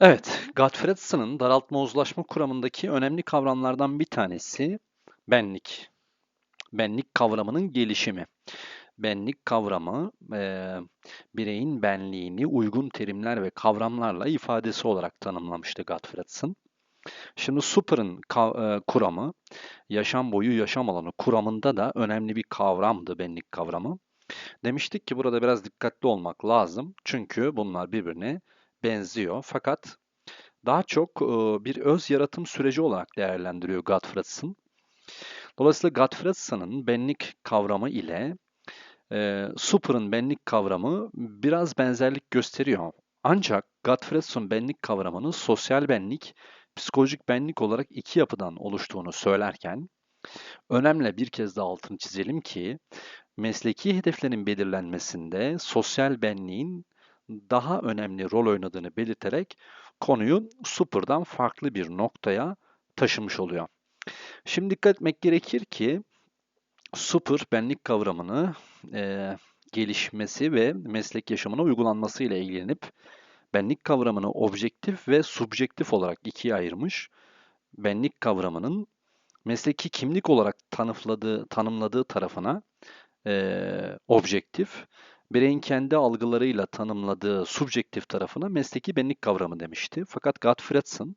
Evet, Gottfried's'ın daraltma uzlaşma kuramındaki önemli kavramlardan bir tanesi benlik. Benlik kavramının gelişimi. Benlik kavramı e, bireyin benliğini uygun terimler ve kavramlarla ifadesi olarak tanımlamıştı Gottfried's'ın. Şimdi Super'ın e, kuramı, yaşam boyu yaşam alanı kuramında da önemli bir kavramdı benlik kavramı. Demiştik ki burada biraz dikkatli olmak lazım. Çünkü bunlar birbirine benziyor. Fakat daha çok bir öz yaratım süreci olarak değerlendiriyor Gottfriedson. Dolayısıyla Gottfriedson'ın benlik kavramı ile e, Super'ın benlik kavramı biraz benzerlik gösteriyor. Ancak Gottfriedson benlik kavramının sosyal benlik, psikolojik benlik olarak iki yapıdan oluştuğunu söylerken, önemli bir kez daha altını çizelim ki, mesleki hedeflerin belirlenmesinde sosyal benliğin daha önemli rol oynadığını belirterek konuyu super'dan farklı bir noktaya taşımış oluyor. Şimdi dikkat etmek gerekir ki super benlik kavramını e, gelişmesi ve meslek yaşamına uygulanması ile ilgilenip benlik kavramını objektif ve subjektif olarak ikiye ayırmış. Benlik kavramının mesleki kimlik olarak tanımladığı, tanımladığı tarafına e, objektif, bireyin kendi algılarıyla tanımladığı subjektif tarafına mesleki benlik kavramı demişti. Fakat Gottfriedson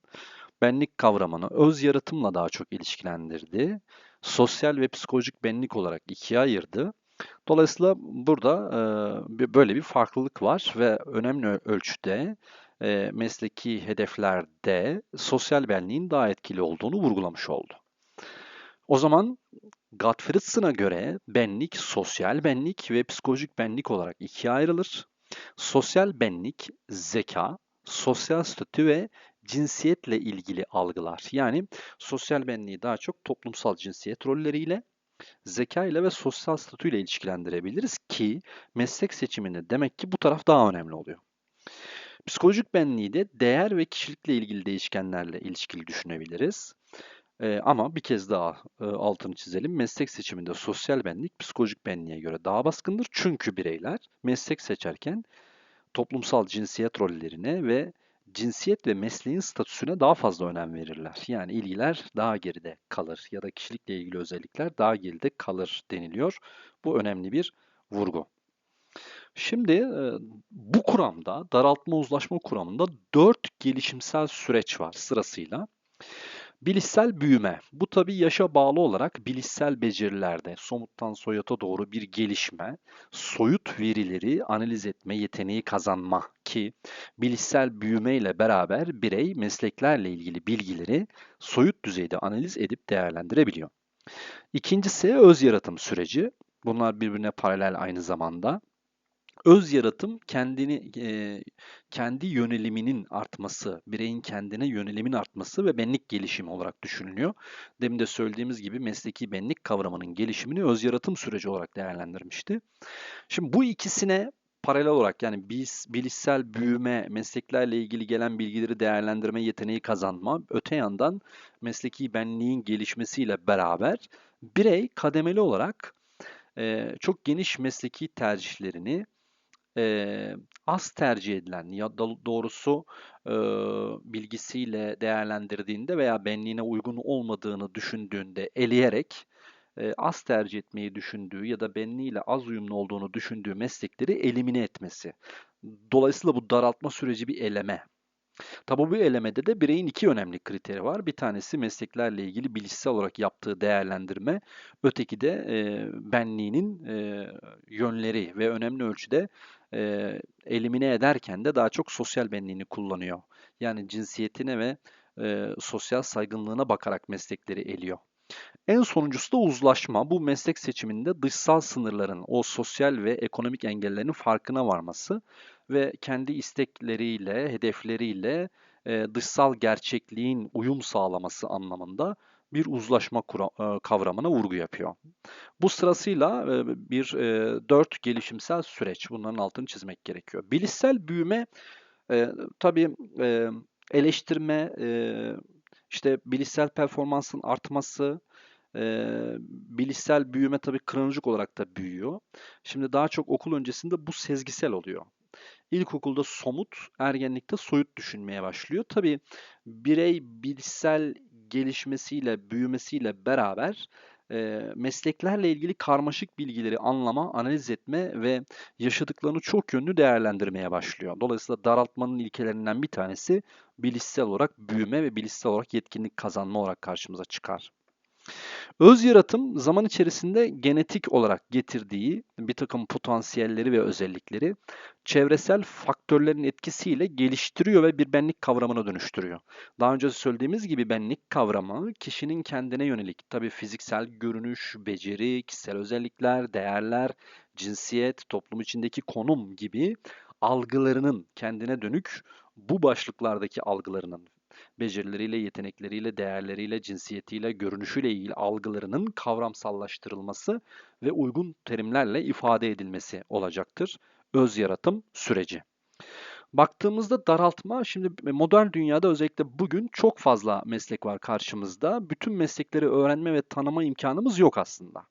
benlik kavramını öz yaratımla daha çok ilişkilendirdi. Sosyal ve psikolojik benlik olarak ikiye ayırdı. Dolayısıyla burada e, böyle bir farklılık var ve önemli ölçüde e, mesleki hedeflerde sosyal benliğin daha etkili olduğunu vurgulamış oldu. O zaman Gottfriedson'a göre benlik, sosyal benlik ve psikolojik benlik olarak ikiye ayrılır. Sosyal benlik, zeka, sosyal statü ve cinsiyetle ilgili algılar. Yani sosyal benliği daha çok toplumsal cinsiyet rolleriyle, zeka ile ve sosyal statüyle ilişkilendirebiliriz ki meslek seçiminde demek ki bu taraf daha önemli oluyor. Psikolojik benliği de değer ve kişilikle ilgili değişkenlerle ilişkili düşünebiliriz. Ama bir kez daha altını çizelim. Meslek seçiminde sosyal benlik psikolojik benliğe göre daha baskındır. Çünkü bireyler meslek seçerken toplumsal cinsiyet rollerine ve cinsiyet ve mesleğin statüsüne daha fazla önem verirler. Yani ilgiler daha geride kalır ya da kişilikle ilgili özellikler daha geride kalır deniliyor. Bu önemli bir vurgu. Şimdi bu kuramda, daraltma uzlaşma kuramında dört gelişimsel süreç var sırasıyla. Bilişsel büyüme. Bu tabii yaşa bağlı olarak bilişsel becerilerde somuttan soyuta doğru bir gelişme, soyut verileri analiz etme yeteneği kazanma ki bilişsel büyüme ile beraber birey mesleklerle ilgili bilgileri soyut düzeyde analiz edip değerlendirebiliyor. İkincisi öz yaratım süreci. Bunlar birbirine paralel aynı zamanda. Öz yaratım kendini kendi yöneliminin artması, bireyin kendine yönelimin artması ve benlik gelişimi olarak düşünülüyor. Demin de söylediğimiz gibi mesleki benlik kavramının gelişimini öz yaratım süreci olarak değerlendirmişti. Şimdi bu ikisine paralel olarak yani biz bilişsel büyüme, mesleklerle ilgili gelen bilgileri değerlendirme yeteneği kazanma, öte yandan mesleki benliğin gelişmesiyle beraber birey kademeli olarak çok geniş mesleki tercihlerini e, az tercih edilen ya da doğrusu e, bilgisiyle değerlendirdiğinde veya benliğine uygun olmadığını düşündüğünde eleyerek e, az tercih etmeyi düşündüğü ya da benliğiyle az uyumlu olduğunu düşündüğü meslekleri elimine etmesi. Dolayısıyla bu daraltma süreci bir eleme. Tabi bu elemede de bireyin iki önemli kriteri var. Bir tanesi mesleklerle ilgili bilişsel olarak yaptığı değerlendirme. Öteki de e, benliğinin e, yönleri ve önemli ölçüde e, elimine ederken de daha çok sosyal benliğini kullanıyor. Yani cinsiyetine ve e, sosyal saygınlığına bakarak meslekleri eliyor. En sonuncusu da uzlaşma. Bu meslek seçiminde dışsal sınırların, o sosyal ve ekonomik engellerin farkına varması ve kendi istekleriyle, hedefleriyle e, dışsal gerçekliğin uyum sağlaması anlamında bir uzlaşma e, kavramına vurgu yapıyor. Bu sırasıyla e, bir e, dört gelişimsel süreç. Bunların altını çizmek gerekiyor. Bilişsel büyüme tabii eleştirme, işte bilişsel performansın artması, bilişsel büyüme tabii kronolojik olarak da büyüyor. Şimdi daha çok okul öncesinde bu sezgisel oluyor. İlkokulda somut, ergenlikte soyut düşünmeye başlıyor. Tabii birey bilişsel gelişmesiyle, büyümesiyle beraber e, mesleklerle ilgili karmaşık bilgileri anlama, analiz etme ve yaşadıklarını çok yönlü değerlendirmeye başlıyor. Dolayısıyla daraltmanın ilkelerinden bir tanesi bilişsel olarak büyüme ve bilişsel olarak yetkinlik kazanma olarak karşımıza çıkar. Öz yaratım zaman içerisinde genetik olarak getirdiği bir takım potansiyelleri ve özellikleri çevresel faktörlerin etkisiyle geliştiriyor ve bir benlik kavramına dönüştürüyor. Daha önce söylediğimiz gibi benlik kavramı kişinin kendine yönelik tabi fiziksel görünüş, beceri, kişisel özellikler, değerler, cinsiyet, toplum içindeki konum gibi algılarının kendine dönük bu başlıklardaki algılarının becerileriyle, yetenekleriyle, değerleriyle, cinsiyetiyle, görünüşüyle ilgili algılarının kavramsallaştırılması ve uygun terimlerle ifade edilmesi olacaktır. Öz yaratım süreci. Baktığımızda daraltma, şimdi modern dünyada özellikle bugün çok fazla meslek var karşımızda. Bütün meslekleri öğrenme ve tanıma imkanımız yok aslında.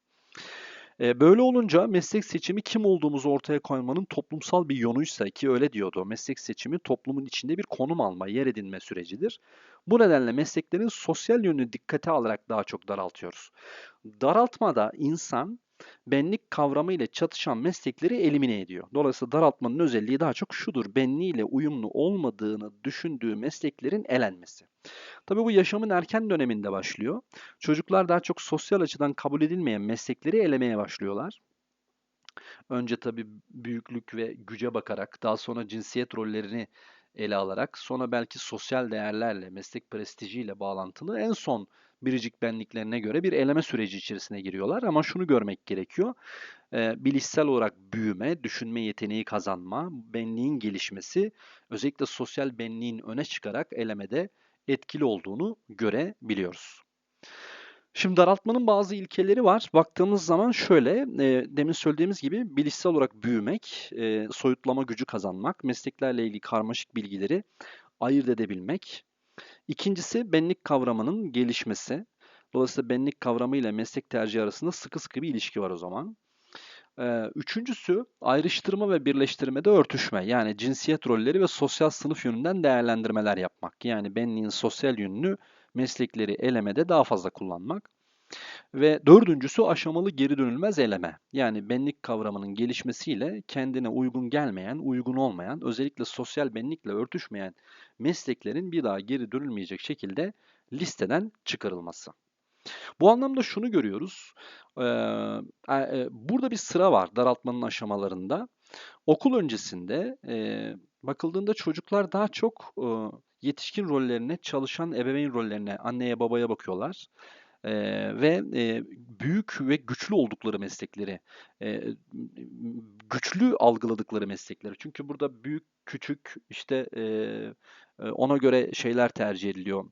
E, böyle olunca meslek seçimi kim olduğumuzu ortaya koymanın toplumsal bir yönüyse ki öyle diyordu. Meslek seçimi toplumun içinde bir konum alma, yer edinme sürecidir. Bu nedenle mesleklerin sosyal yönünü dikkate alarak daha çok daraltıyoruz. Daraltmada insan benlik kavramı ile çatışan meslekleri elimine ediyor. Dolayısıyla daraltmanın özelliği daha çok şudur. Benliğiyle uyumlu olmadığını düşündüğü mesleklerin elenmesi. Tabii bu yaşamın erken döneminde başlıyor. Çocuklar daha çok sosyal açıdan kabul edilmeyen meslekleri elemeye başlıyorlar. Önce tabii büyüklük ve güce bakarak, daha sonra cinsiyet rollerini ele alarak, sonra belki sosyal değerlerle, meslek prestijiyle bağlantılı en son biricik benliklerine göre bir eleme süreci içerisine giriyorlar. Ama şunu görmek gerekiyor. E, bilişsel olarak büyüme, düşünme yeteneği kazanma, benliğin gelişmesi, özellikle sosyal benliğin öne çıkarak elemede etkili olduğunu görebiliyoruz. Şimdi daraltmanın bazı ilkeleri var. Baktığımız zaman şöyle, e, demin söylediğimiz gibi bilişsel olarak büyümek, e, soyutlama gücü kazanmak, mesleklerle ilgili karmaşık bilgileri ayırt edebilmek. İkincisi benlik kavramının gelişmesi. Dolayısıyla benlik kavramı ile meslek tercihi arasında sıkı sıkı bir ilişki var o zaman. Ee, üçüncüsü ayrıştırma ve birleştirmede örtüşme. Yani cinsiyet rolleri ve sosyal sınıf yönünden değerlendirmeler yapmak. Yani benliğin sosyal yönünü meslekleri elemede daha fazla kullanmak. Ve dördüncüsü aşamalı geri dönülmez eleme. Yani benlik kavramının gelişmesiyle kendine uygun gelmeyen, uygun olmayan, özellikle sosyal benlikle örtüşmeyen mesleklerin bir daha geri dönülmeyecek şekilde listeden çıkarılması. Bu anlamda şunu görüyoruz. Burada bir sıra var daraltmanın aşamalarında. Okul öncesinde bakıldığında çocuklar daha çok yetişkin rollerine, çalışan ebeveyn rollerine, anneye babaya bakıyorlar. Ee, ve e, büyük ve güçlü oldukları meslekleri, e, güçlü algıladıkları meslekleri. Çünkü burada büyük, küçük, işte e, ona göre şeyler tercih ediliyor,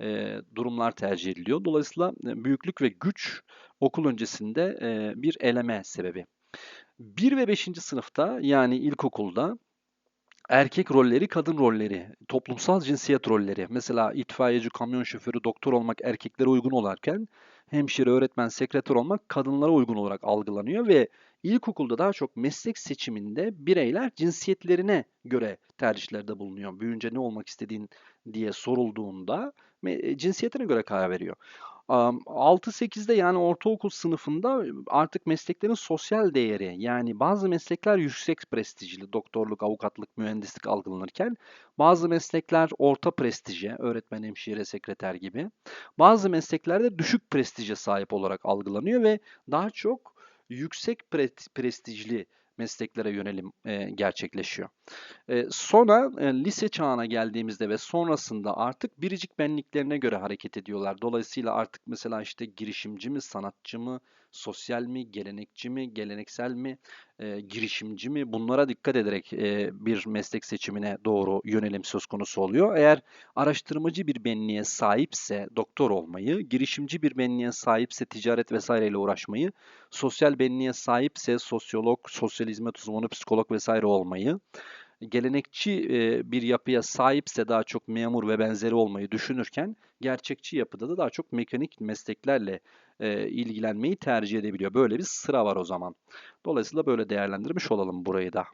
e, durumlar tercih ediliyor. Dolayısıyla büyüklük ve güç okul öncesinde e, bir eleme sebebi. 1 ve 5. sınıfta yani ilkokulda erkek rolleri, kadın rolleri, toplumsal cinsiyet rolleri. Mesela itfaiyeci, kamyon şoförü, doktor olmak erkeklere uygun olarken hemşire, öğretmen, sekreter olmak kadınlara uygun olarak algılanıyor ve ilkokulda daha çok meslek seçiminde bireyler cinsiyetlerine göre tercihlerde bulunuyor. Büyünce ne olmak istediğin diye sorulduğunda cinsiyetine göre karar veriyor. 6-8'de yani ortaokul sınıfında artık mesleklerin sosyal değeri yani bazı meslekler yüksek prestijli doktorluk, avukatlık, mühendislik algılanırken bazı meslekler orta prestije, öğretmen, hemşire, sekreter gibi. Bazı mesleklerde düşük prestije sahip olarak algılanıyor ve daha çok yüksek prestijli mesleklere yönelim e, gerçekleşiyor. E, sonra e, lise çağına geldiğimizde ve sonrasında artık biricik benliklerine göre hareket ediyorlar. Dolayısıyla artık mesela işte girişimci mi, sanatçı mı, sosyal mi, gelenekçi mi, geleneksel mi, e, girişimci mi bunlara dikkat ederek e, bir meslek seçimine doğru yönelim söz konusu oluyor. Eğer araştırmacı bir benliğe sahipse doktor olmayı, girişimci bir benliğe sahipse ticaret vesaireyle uğraşmayı, sosyal benliğe sahipse sosyolog, sosyal hizmet uzmanı, psikolog vesaire olmayı, gelenekçi bir yapıya sahipse daha çok memur ve benzeri olmayı düşünürken gerçekçi yapıda da daha çok mekanik mesleklerle ilgilenmeyi tercih edebiliyor. Böyle bir sıra var o zaman. Dolayısıyla böyle değerlendirmiş olalım burayı da.